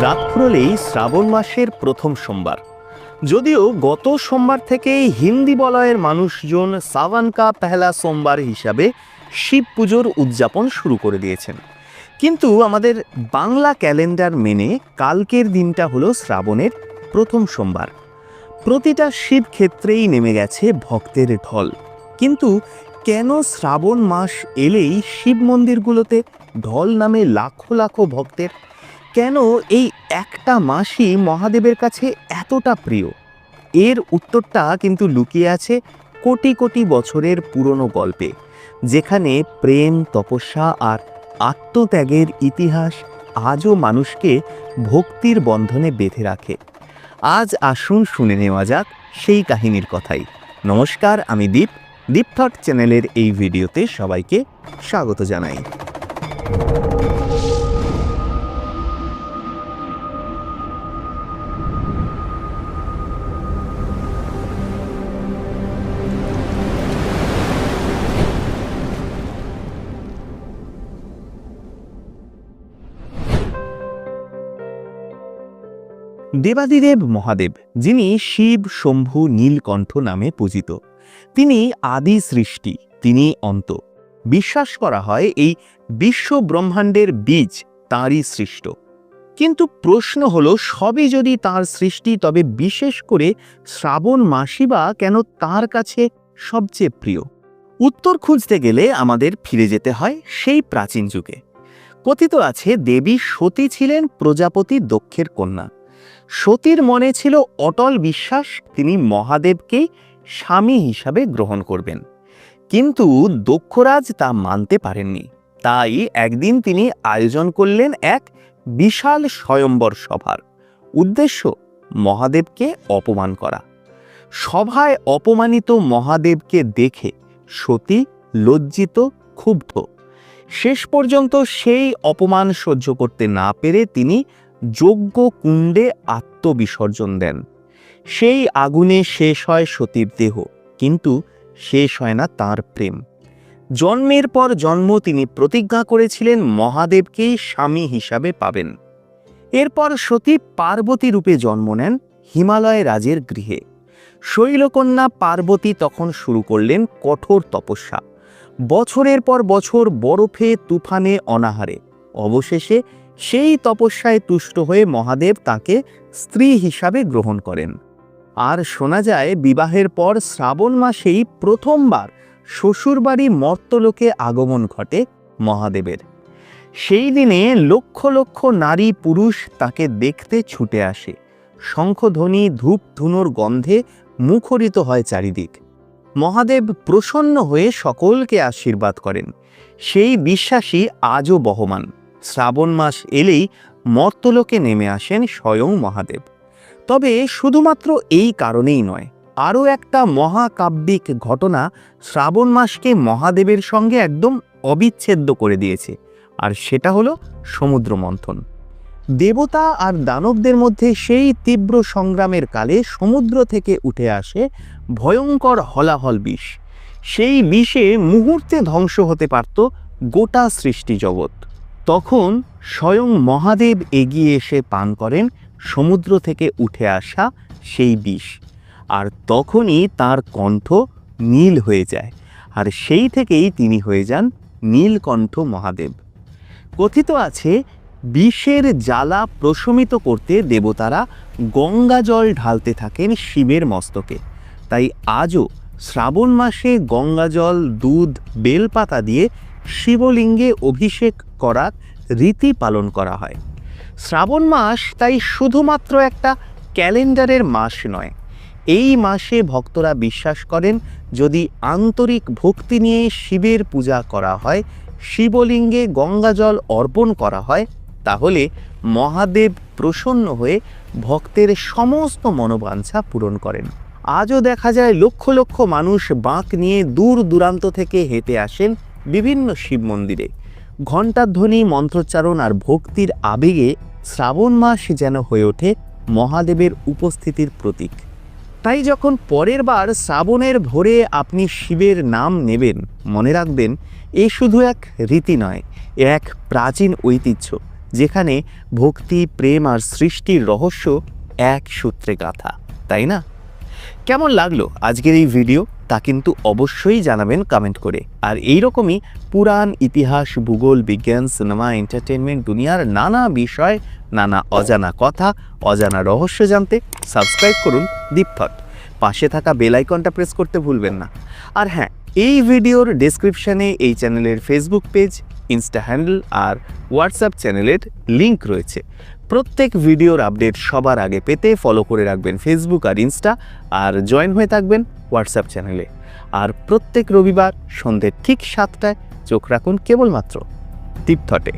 রাত ফুরলেই শ্রাবণ মাসের প্রথম সোমবার। যদিও গত সোমবার থেকেই হিন্দি বলয়ের মানুষজন সাওয়ান কা পেহলা সোমবার হিসাবে শিব পুজোর উদযাপন শুরু করে দিয়েছেন। কিন্তু আমাদের বাংলা ক্যালেন্ডার মেনে কালকের দিনটা হলো শ্রাবণের প্রথম সোমবার। প্রতিটা শিব ক্ষেত্রেই নেমে গেছে ভক্তের ঢল। কিন্তু কেন শ্রাবণ মাস এলেই শিব মন্দিরগুলোতে ঢল নামে লাখো লাখো ভক্তের কেন এই একটা মাসই মহাদেবের কাছে এতটা প্রিয়? এর উত্তরটা কিন্তু লুকিয়ে আছে কোটি কোটি বছরের পুরনো গল্পে, যেখানে প্রেম, তপস্যা আর আত্মত্যাগের ইতিহাস আজও মানুষকে ভক্তির বন্ধনে বেঁধে রাখে। আজ আসুন শুনে নেওয়া যাক সেই কাহিনীর কথাই। নমস্কার, আমি দীপ। দীপ থট চ্যানেলের এই ভিডিওতে সবাইকে স্বাগত জানাই। দেবাদিদেব মহাদেব, যিনি শিব, শম্ভু, নীলকণ্ঠ নামে পূজিত। তিনি আদি সৃষ্টি, তিনি অন্ত। বিশ্বাস করা হয় এই বিশ্ব ব্রহ্মাণ্ডের বীজ তাঁরই সৃষ্ট। কিন্তু প্রশ্ন হলো, সবই যদি তার সৃষ্টি, তবে বিশেষ করে শ্রাবণ মাসই বা কেন তার কাছে সবচেয়ে প্রিয়? উত্তর খুঁজতে গেলে আমাদের ফিরে যেতে হয় সেই প্রাচীন যুগে। কথিত আছে, দেবী সতী ছিলেন প্রজাপতি দক্ষের কন্যা। সতীর মনে ছিল অটল বিশ্বাস, তিনি মহাদেবকেই স্বামী হিসাবে গ্রহণ করবেন। কিন্তু দক্ষরাজ তা মানতে পারেননি। তাই একদিন তিনি আয়োজন করলেন এক বিশাল স্বয়ম্বর সভার উদ্দেশ্য মহাদেবকে অপমান করা। সভায় অপমানিত মহাদেবকে দেখে সতী লজ্জিত, ক্ষুব্ধ। শেষ পর্যন্ত সেই অপমান সহ্য করতে না পেরে তিনি যজ্ঞ কুণ্ডে আত্মবিসর্জন দেন। সেই আগুনে শেষ হয় সতীর দেহ, কিন্তু শেষ হয় না তার প্রেম। জন্মের পর জন্ম তিনি প্রতিজ্ঞা করেছিলেন মহাদেবকেই স্বামী হিসাবে পাবেন। এরপর সতী পার্বতী রূপে জন্ম নেন হিমালয় রাজের গৃহে। শৈলকন্যা পার্বতী তখন শুরু করলেন কঠোর তপস্যা। বছরের পর বছর বরফে, তুফানে, অনাহারে। অবশেষে সেই তপস্যায় তুষ্ট হয়ে মহাদেব তাকে স্ত্রী হিসাবে গ্রহণ করেন। আর শোনা যায়, বিবাহের পর শ্রাবণ মাসেই প্রথমবার শ্বশুরবাড়ি মর্তলোকে আগমন ঘটে মহাদেবের। সেই দিনে লক্ষ লক্ষ নারী পুরুষ তাকে দেখতে ছুটে আসে। শঙ্খধ্বনি ধূপ ধুনোর গন্ধে মুখরিত হয় চারিদিক। মহাদেব প্রসন্ন হয়ে সকলকে আশীর্বাদ করেন। সেই বিশ্বাসী আজও বহমান। শ্রাবণ মাস এলেই মর্তলোকে নেমে আসেন স্বয়ং মহাদেব। তবে শুধুমাত্র এই কারণেই নয়, আরও একটা মহাকাব্যিক ঘটনা শ্রাবণ মাসকে মহাদেবের সঙ্গে একদম অবিচ্ছেদ্য করে দিয়েছে, আর সেটা হলো সমুদ্র মন্থন। দেবতা আর দানবদের মধ্যে সেই তীব্র সংগ্রামের কালে সমুদ্র থেকে উঠে আসে ভয়ঙ্কর হলাহল বিষ। সেই বিষে মুহূর্তে ধ্বংস হতে পারত গোটা সৃষ্টি জগৎ। তখন স্বয়ং মহাদেব এগিয়ে এসে পান করেন সমুদ্র থেকে উঠে আসা সেই বিষ। আর তখনই তার কণ্ঠ নীল হয়ে যায়। আর সেই থেকেই তিনি হয়ে যান নীলকণ্ঠ মহাদেব। কথিত আছে, বিষের জ্বালা প্রশমিত করতে দেবতারা গঙ্গা জল ঢালতে থাকেন শিবের মস্তকে। তাই আজও শ্রাবণ মাসে গঙ্গা জল, দুধ, বেলপাতা দিয়ে শিবলিঙ্গে অভিষেক করার রীতি পালন করা হয়। শ্রাবণ মাস তাই শুধুমাত্র একটা ক্যালেন্ডারের মাস নয়। এই মাসে ভক্তরা বিশ্বাস করেন, যদি আন্তরিক ভক্তি নিয়ে শিবের পূজা করা হয়, শিবলিঙ্গে গঙ্গাজল অর্পণ করা হয়, তাহলে মহাদেব প্রসন্ন হয়ে ভক্তের সমস্ত মনোবাঞ্ছা পূরণ করেন। আজও দেখা যায় লক্ষ লক্ষ মানুষ বাঁক নিয়ে দূর দূরান্ত থেকে হেঁটে আসেন বিভিন্ন শিব মন্দিরে। ঘণ্টার ধ্বনি, মন্ত্রোচ্চারণ আর ভক্তির আবেগে শ্রাবণ মাস যেন হয়ে ওঠে মহাদেবের উপস্থিতির প্রতীক। তাই যখন পরের বার শ্রাবণের ভোরে আপনি শিবের নাম নেবেন, মনে রাখবেন, এ শুধু এক রীতি নয়, এ এক প্রাচীন ঐতিহ্য, যেখানে ভক্তি, প্রেম আর সৃষ্টির রহস্য এক সূত্রে গাথা। তাই না? কেমন লাগল আজকের এই ভিডিও? তা কিন্তু অবশ্যই জানাবেন কমেন্ট করে। আর এই রকমই পুরাণ, ইতিহাস, ভূগোল, বিজ্ঞান সিনেমা এন্টারটেনমেন্ট দুনিয়ার নানা বিষয়, নানা অজানা কথা, অজানা রহস্য জানতে সাবস্ক্রাইব করুন দীপথট পাশে থাকা বেল আইকনটা প্রেস করতে ভুলবেন না। আর হ্যাঁ এই ভিডিওর ডেসক্রিপশনে এই চ্যানেলের ফেসবুক পেজ ইনস্টা হ্যান্ডেল আর হোয়াটসঅ্যাপ চ্যানেলের লিংক রয়েছে। প্রত্যেক ভিডিওর আপডেট সবার আগে পেতে ফলো করে রাখবেন ফেসবুক আর ইনস্টা আর জয়েন হয়ে থাকবেন হোয়াটসঅ্যাপ চ্যানেলে। আর প্রত্যেক রবিবার সন্ধ্যে ঠিক সাতটায় চোখ রাখুন কেবলমাত্র টিপথটে।